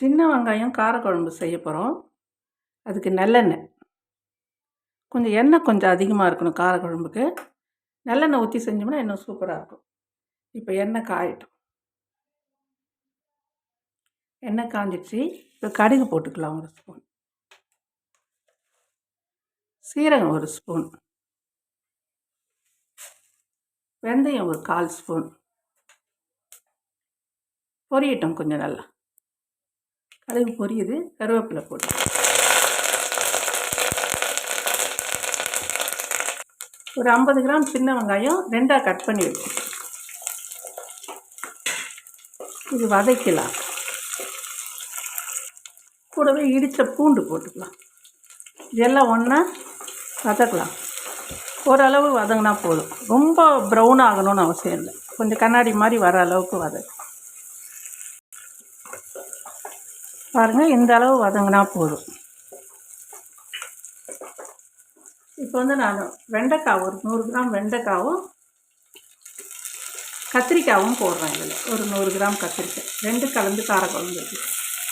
சின்ன வெங்காயம் காரக்குழம்பு செய்ய போகிறோம் அதுக்கு நல்லெண்ணெய். கொஞ்சம் எண்ணெய் கொஞ்சம் அதிகமாக இருக்கணும் காரக்குழம்புக்கு. நல்லெண்ணெய் ஊற்றி செஞ்சோம்னா இன்னும் சூப்பராக இருக்கும். இப்போ எண்ணெய் காயட்டும். எண்ணெய் காஞ்சிடுச்சு. இப்போ கடுகு போட்டுக்கலாம் ஒரு ஸ்பூன். சீரகம் ஒரு ஸ்பூன். வெந்தயம் ஒரு கால் ஸ்பூன். பொரியட்டும் கொஞ்சம் நல்லா. கடுகு பொரியுது கருவேப்பிலை போட்டு. ஒரு ஐம்பது கிராம் சின்ன வெங்காயம் ரெண்டாக கட் பண்ணி வச்சு இது வதக்கலாம் கூடவே இடித்த பூண்டு போட்டுக்கலாம். இதெல்லாம் ஒன்றா வதக்கலாம். ஓரளவு வதங்கினா போதும். ரொம்ப ப்ரௌன் ஆகணும்னு அவசியம் இல்லை. கொஞ்சம் கண்ணாடி மாதிரி வர அளவுக்கு வதக்கும் பாருங்கள் இந்த அளவு வதங்கினா போதும். இப்போ வந்து நான் வெண்டைக்காய் ஒரு நூறு கிராம் வெண்டைக்காவும் கத்திரிக்காயும் போடுறேன் இதில். ஒரு நூறு கிராம் கத்திரிக்காய். ரெண்டு கலந்து கார குழம்பு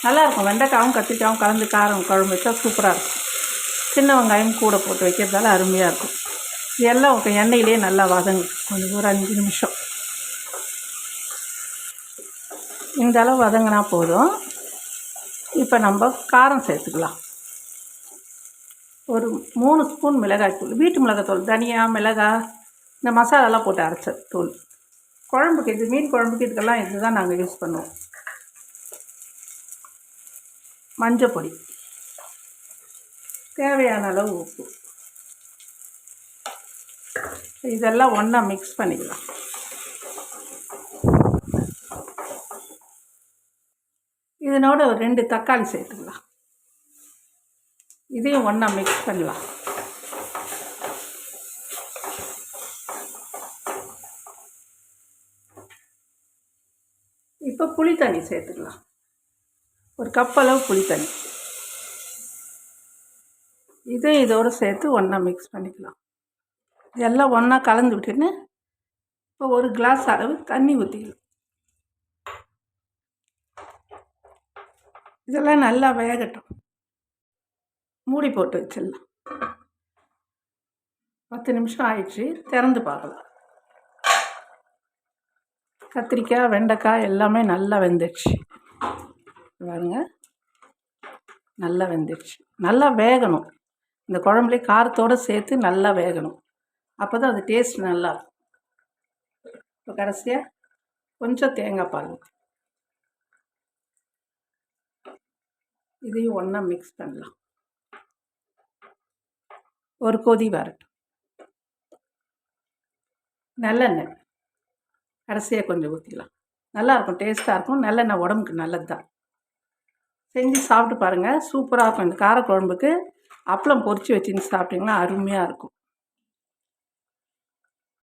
நல்லாயிருக்கும். வெண்டைக்காவும் கத்திரிக்காயும் கலந்து காரம் குழம்பு வச்சா சூப்பராக இருக்கும். சின்ன வெங்காயம் கூட போட்டு வைக்கிறதால அருமையாக இருக்கும். எல்லாம் எண்ணெயிலே நல்லா வதங்கு கொஞ்சம் ஒரு அஞ்சு நிமிஷம். இந்த அளவு வதங்கினா போதும். இப்போ நம்ம காரம் சேர்த்துக்கலாம். ஒரு மூணு ஸ்பூன் மிளகாய்த்தூள் வீட்டு மிளகாத்தூள் தனியா மிளகாய் இந்த மசாலாலாம் போட்டு அரைச்ச தூள். குழம்புக்கு இது மீன் குழம்புக்கு இதுக்கெல்லாம் இது தான் நாங்கள் யூஸ் பண்ணுவோம். மஞ்சள் பொடி. தேவையான அளவு உப்பு. இதெல்லாம் ஒன்றா மிக்ஸ் பண்ணிக்கலாம். இதனோட ஒரு ரெண்டு தக்காளி சேர்த்துக்கலாம். இதையும் ஒன்றா மிக்ஸ் பண்ணலாம். இப்போ புளி தண்ணி சேர்த்துக்கலாம். ஒரு கப் அளவு புளி தண்ணி. இதையும் இதோடு சேர்த்து ஒன்றா மிக்ஸ் பண்ணிக்கலாம். எல்லாம் ஒன்றா கலந்து விட்டுன்னு இப்போ ஒரு கிளாஸ் அளவு தண்ணி ஊற்றிக்கலாம் இதெல்லாம் நல்லா வேகட்டும். மூடி போட்டு வச்சிடலாம். பத்து நிமிஷம் ஆயிடுச்சு. திறந்து பார்க்கலாம். கத்திரிக்காய் வெண்டைக்காய் எல்லாமே நல்லா வெந்துடுச்சு. பாருங்க. நல்லா வெந்துடுச்சு. நல்லா வேகணும். இந்த குழம்புலேயே காரத்தோடு சேர்த்து நல்லா வேகணும். அப்போ தான் அது டேஸ்ட் நல்லா இப்போ கடைசியாக கொஞ்சம் தேங்காய் பால் இதையும் ஒன்றா மிக்ஸ் பண்ணலாம். ஒரு கொதி வரட்டும். நல்லெண்ணெய். கடைசியாக கொஞ்சம் ஊற்றிக்கலாம் நல்லாயிருக்கும் டேஸ்ட்டாக இருக்கும். நல்லெண்ணெய் உடம்புக்கு நல்லது தான் செஞ்சு சாப்பிட்டு பாருங்கள் சூப்பராக இருக்கும். இந்த காரக்குழம்புக்கு. அப்பளம் பொறிச்சு வச்சுன்னு சாப்பிட்டிங்கன்னா அருமையாக இருக்கும்.